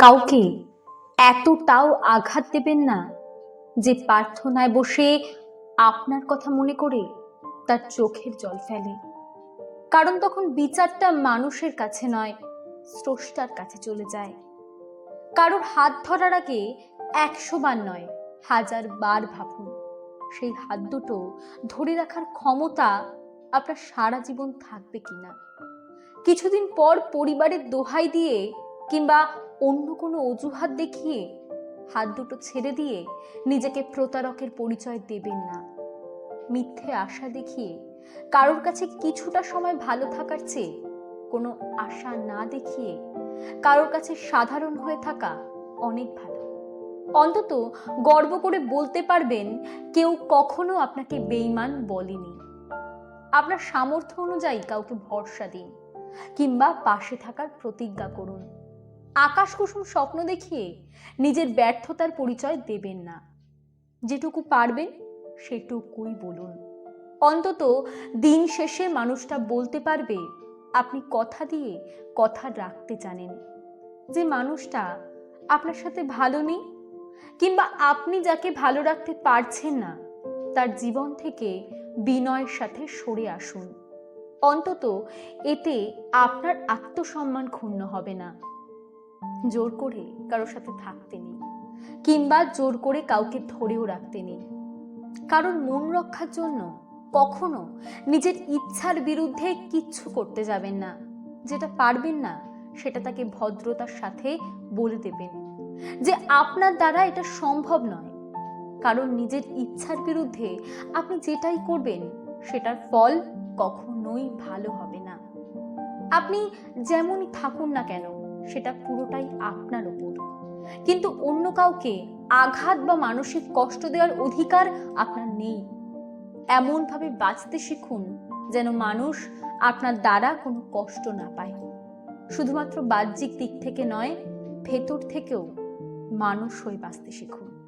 কাউকে এতটাও আঘাত দেবেন না যে প্রার্থনায় বসে আপনার কথা মনে করে তার চোখের জল ফেলে। কারণ তখন বিচারটা মানুষের কাছে নয়, স্রষ্টার কাছে চলে যায়। কারোর হাত ধরার আগে একশো বার নয়, হাজার বার ভাবুন। সেই হাত দুটো ধরে রাখার ক্ষমতা আপনার সারা জীবন থাকবে কিনা? কিছুদিন পর পরিবারের দোহাই দিয়ে কিংবা অন্য কোনো অজুহাত দেখিয়ে হাত দুটো ছেড়ে দিয়ে নিজেকে প্রতারকের পরিচয় দেবেন না। মিথ্যে আশা দেখিয়ে কারোর কাছে কিছুটা সময় ভালো থাকার চেয়ে কোনো আশা না দেখিয়ে কারোর কাছে সাধারণ হয়ে থাকা অনেক ভালো। অন্তত গর্ব করে বলতে পারবেন, কেউ কখনো আপনাকে বেইমান বলেনি। আপনার সামর্থ্য অনুযায়ী কাউকে ভরসা দিন কিংবা পাশে থাকার প্রতিজ্ঞা করুন। আকাশ কুসুম স্বপ্ন দেখিয়ে নিজের ব্যর্থতার পরিচয় দেবেন না। যেটুকু পারবেন, সেটুকুই বলুন। অন্তত দিন শেষে মানুষটা বলতে পারবে, আপনি কথা দিয়ে কথা রাখতে জানেন যে মানুষটা আপনার সাথে ভালো নেই কিংবা আপনি যাকে ভালো রাখতে পারছেন না, তার জীবন থেকে বিনয়ের সাথে সরে আসুন। অন্তত এতে আপনার আত্মসম্মান ক্ষুণ্ণ হবে না। জোর করে কারোর সাথে থাকতে নেই, কিংবা জোর করে কাউকে ধরেও রাখতে নেই। কারণ মন রক্ষার জন্য কখনো নিজের ইচ্ছার বিরুদ্ধে কিচ্ছু করতে যাবেন না। যেটা পারবেন না, সেটা তাকে ভদ্রতার সাথে বলে দেবেন যে আপনার দ্বারা এটা সম্ভব নয়। কারণ নিজের ইচ্ছার বিরুদ্ধে আপনি যেটাই করবেন, সেটার ফল কখনোই ভালো হবে না। আপনি যেমনই থাকুন না কেন সেটা পুরোটাই আপনার উপর কিন্তু অন্য কাউকে আঘাত বা মানসিক কষ্ট দেওয়ার অধিকার আপনার নেই। এমনভাবে বাঁচতে শিখুন যেন মানুষ আপনার দ্বারা কোনো কষ্ট না পায়। শুধুমাত্র বাহ্যিক দিক থেকে নয়, ভেতর থেকেও মানুষ হয়ে বাঁচতে শিখুন।